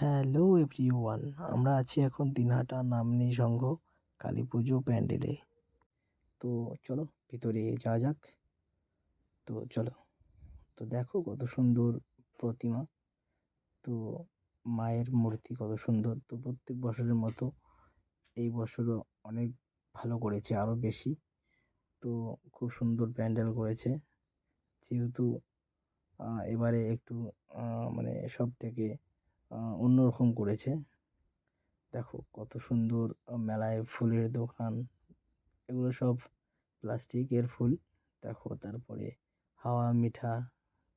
Hello everyone আমরা আছি এখন দিনহাটা নামনি সংঘ, কালী পুজো প্যান্ডেলে। তো চলো, ভিতরে যাওয়া যাক। তো চলো, তো দেখো কত সুন্দর প্রতিমা। তো মায়ের মূর্তি কত সুন্দর। তো প্রত্যেক বছরের মতো এই বছরও অনেক ভালো করেছে, আরও বেশি। তো খুব সুন্দর প্যান্ডেল করেছে। যেহেতু এবারে একটু মানে সব থেকে অন্যরকম করেছে। দেখো কত সুন্দর মেলায় ফুলের দোকান, এগুলো সব প্লাস্টিকের ফুল। দেখো তারপরে হাওয়া, মিঠা,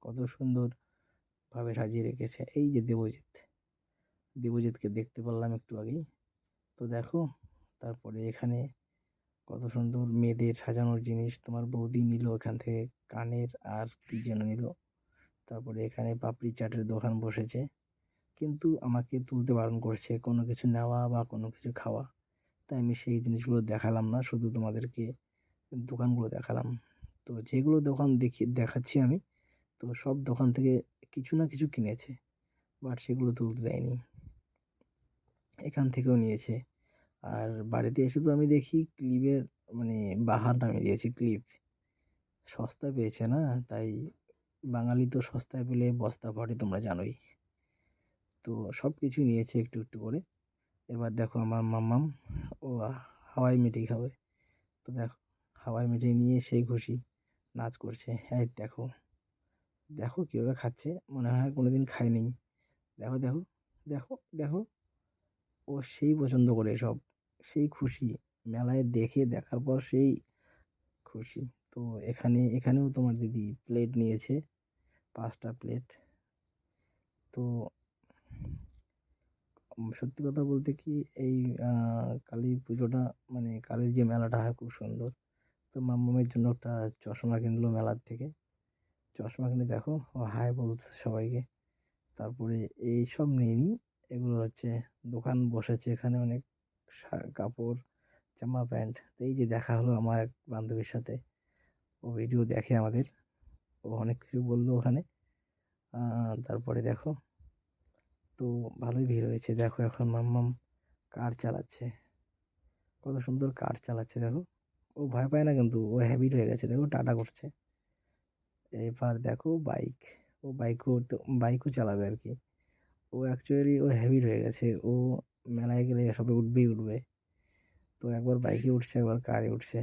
কত সুন্দরভাবে সাজিয়ে রেখেছে। এই যে দেবজিৎ, দেবজিৎকে দেখতে পারলাম একটু আগেই। তো দেখো তারপরে এখানে কত সুন্দর মেয়েদের সাজানোর জিনিস। তোমার বৌদি নিল এখান থেকে কানের, আর কী যেন নিল। তারপরে এখানে পাপড়ি চাটের দোকান বসেছে। কিন্তু আমাকে তুলতে বারণ করছে কোনো কিছু নেওয়া বা কোনো কিছু খাওয়া। তাই আমি সেই জিনিসগুলো দেখালাম না, শুধু তোমাদেরকে দোকানগুলো দেখালাম। তো যেগুলো দোকান দেখি, দেখাচ্ছি আমি, তো সব দোকান থেকে কিছু না কিছু কিনেছে বাট সেগুলো তুলতে দেয়নি। এখান থেকেও নিয়েছে। আর বাড়িতে এসে তো আমি দেখি ক্লিপের মানে বাহার নামিয়ে দিয়েছে ক্লিপ। সস্তা পেয়েছে না, তাই বাঙালি তো সস্তায় পেলে বস্তা ভরে তোমরা জানোই। তো সব কিছুই নিয়েছে একটু একটু করে। এবার দেখো আমার মাম্মাম ও হাওয়াই মিঠাই খাবে। তো দেখো, হাওয়াই মিঠাই নিয়ে সেই খুশি, নাচ করছে। হ্যাঁ দেখো দেখো কীভাবে খাচ্ছে, মনে হয় কোনো দিন খায়নি। দেখো দেখো দেখো দেখো, ও সেই পছন্দ করে সব, সেই খুশি। মেলায় দেখে দেখার পর সেই খুশি। তো এখানে, এখানেও তোমার দিদি প্লেট নিয়েছে, পাঁচটা প্লেট তো সত্যি কথা বলতে কি এই কালী পুজোটা মানে কালীর যে মেলাটা হয় খুব সুন্দর। তো মাম্মামের জন্য একটা চশমা কিনলো মেলার থেকে। চশমা কিনে দেখো, ও হাই বলছে সবাইকে। তারপরে এইসব নিইনি এগুলো হচ্ছে দোকান বসেছে এখানে অনেক কাপড়, জামা, প্যান্ট। এই যে দেখা হলো আমার এক বান্ধবীর সাথে। ও ভিডিও দেখে আমাদের। ও অনেক কিছু বলল ওখানে। তারপরে দেখো তো ভালোই ভিড় হয়েছে। দেখো এখন মাম্মাম কার চালাচ্ছে। কত সুন্দর কার চালাচ্ছে, দেখো। ও ভয় পায় না কিন্তু, ও হ্যাবিট হয়ে গেছে, দেখো, টাটা করছে। এবার দেখো বাইক ও বাইকও তো বাইকও চালাবে আর কি। ও অ্যাকচুয়ালি ও হ্যাবিট হয়ে গেছে, ও মেলায় গেলে এসবে উঠবেই উঠবে। তো একবার বাইকে উঠছে, একবার কারে উঠছে।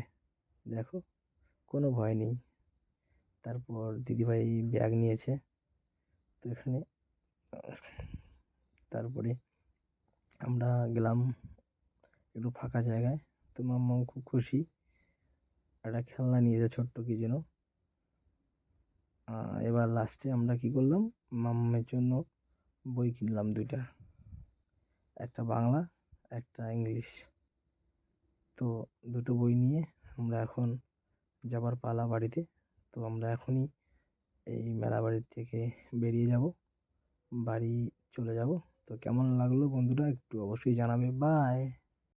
দেখো, কোনো ভয় নেই। তারপর দিদিভাই ব্যাগ নিয়েছে। তো এখানে তারপরে আমরা গেলাম একটু ফাঁকা জায়গায়। তো মাম্মাও খুব খুশি। একটা খেলনা নিয়েছে ছোট্ট কি যেন। এবার লাস্টে আমরা কি করলাম? মাম্মার জন্য বই কিনলাম দুইটা। একটা বাংলা, একটা ইংলিশ। তো দুটো বই নিয়ে আমরা এখন যাবার পালা বাড়িতে। তো আমরা এখনই এই মেলা বাড়ির থেকে বেরিয়ে যাব। বাড়ি চলে যাব। তো কেমন লাগল বন্ধুরা একটু অবশ্যই জানাবে। বাই